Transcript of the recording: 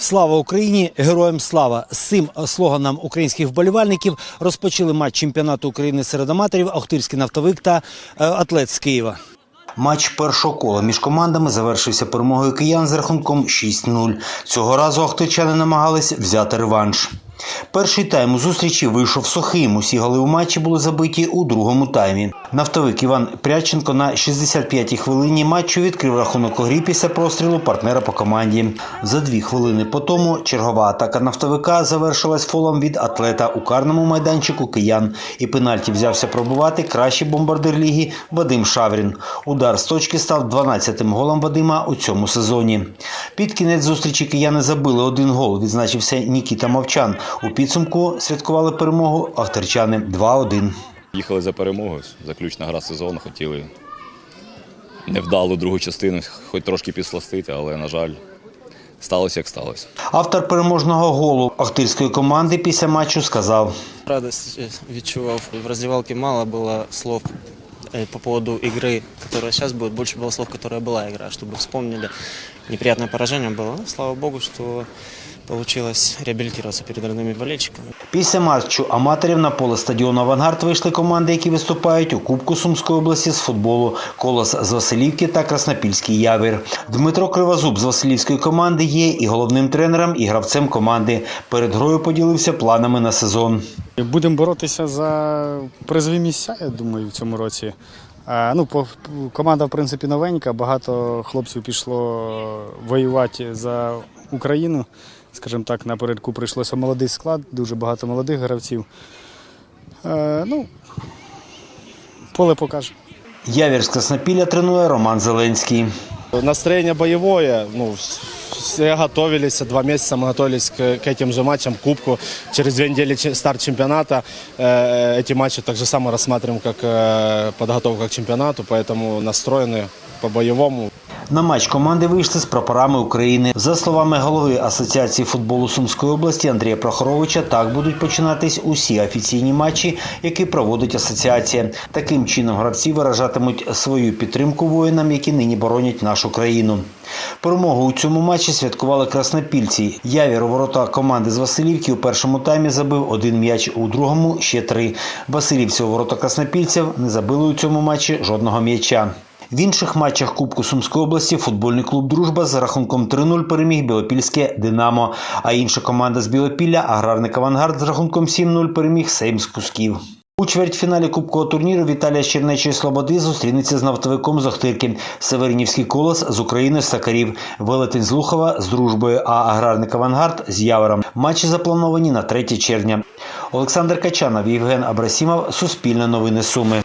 Слава Україні! Героям слава! З цим слоганом українських вболівальників розпочали матч чемпіонату України серед аматорів Охтирський нафтовик та е, атлет з Києва. Матч першого кола між командами завершився перемогою киян з рахунком 6-0. Цього разу охтирчани намагались взяти реванш. Перший тайм у зустрічі вийшов сухим. Усі голи у матчі були забиті у другому таймі. Нафтовик Іван Прядченко на 65-й хвилині матчу відкрив рахунок у грі після прострілу партнера по команді. За дві хвилини по тому чергова атака нафтовика завершилась фолом від атлета у карному майданчику киян. І пенальті взявся пробувати кращий бомбардир ліги Вадим Шаврін. Удар з точки став 12-тим голом Вадима у цьому сезоні. Під кінець зустрічі кияни забили один гол. Відзначився Нікіта Мовчан. У підсумку святкували перемогу ахтарчани 2-1. Їхали за перемогою, заключна гра сезону, хотіли невдалу другу частину, хоч трошки підсластити, але, на жаль, сталося як сталося. Автор переможного голу ахтирської команди після матчу сказав: Радость э, відчував. В раздевалке мало было слов э, по поводу игры, которая сейчас будет. Больше было слов, которая была игра, чтобы вспомнили. Неприятное поражение было. Но, слава богу, что получилось реабилитироваться перед родными болельщиками. Після матчу аматорів на поле стадіону Авангард вийшли команди, які виступають у Кубку Сумської області з футболу Колос з Василівки та Краснопільський Явір. Дмитро Кривозуб з Василівської команди є і головним тренером, і гравцем команди. Перед грою поділився планами на сезон. Будемо боротися за призові місця, я думаю, в цьому році. Ну, по, команда, в принципі, новенька. Багато хлопців пішло воювати за Україну Скажімо так, напередку прийшлося молодий склад, дуже багато молодих гравців. Е, ну, поле покаже. Явір з Краснопілля тренує Роман Зеленський. Настроение боевое, ну, все готовились, два месяца мы готовились к, к этим же матчам, к Кубку. Через две недели че- старт чемпионата. Э, эти матчи так же само рассматриваем как э, подготовка к чемпионату, поэтому настроены по-боевому. На матч команди вийшли з прапорами України. За словами голови Асоціації футболу Сумської області Андрія Прохоровича, так будуть починатись усі офіційні матчі, які проводить асоціація. Таким чином гравці виражатимуть свою підтримку воїнам, які нині боронять нашу країну. Перемогу у цьому матчі святкували краснопільці. Явір у ворота команди з Василівки у першому таймі забив один м'яч, у другому ще три. Василівці у ворота краснопільців не забили у цьому матчі жодного м'яча. В інших матчах Кубку Сумської області футбольний клуб Дружба з рахунком 3-0 переміг Білопільське Динамо. А інша команда з Білопілля аграрник Авангард з рахунком 7-0 переміг Сейм з Кусків. У чвертьфіналі кубкового турніру Віталія з Чернечої Слободи зустрінеться з нафтовиком з Охтирки, Севернівський колос з України Сакарів, Велетень з Лухова з дружбою, а аграрник Авангард з Явером. Матчі заплановані на 3 червня. Олександр Качанов, Євген Абрасімов, Суспільне новини Суми.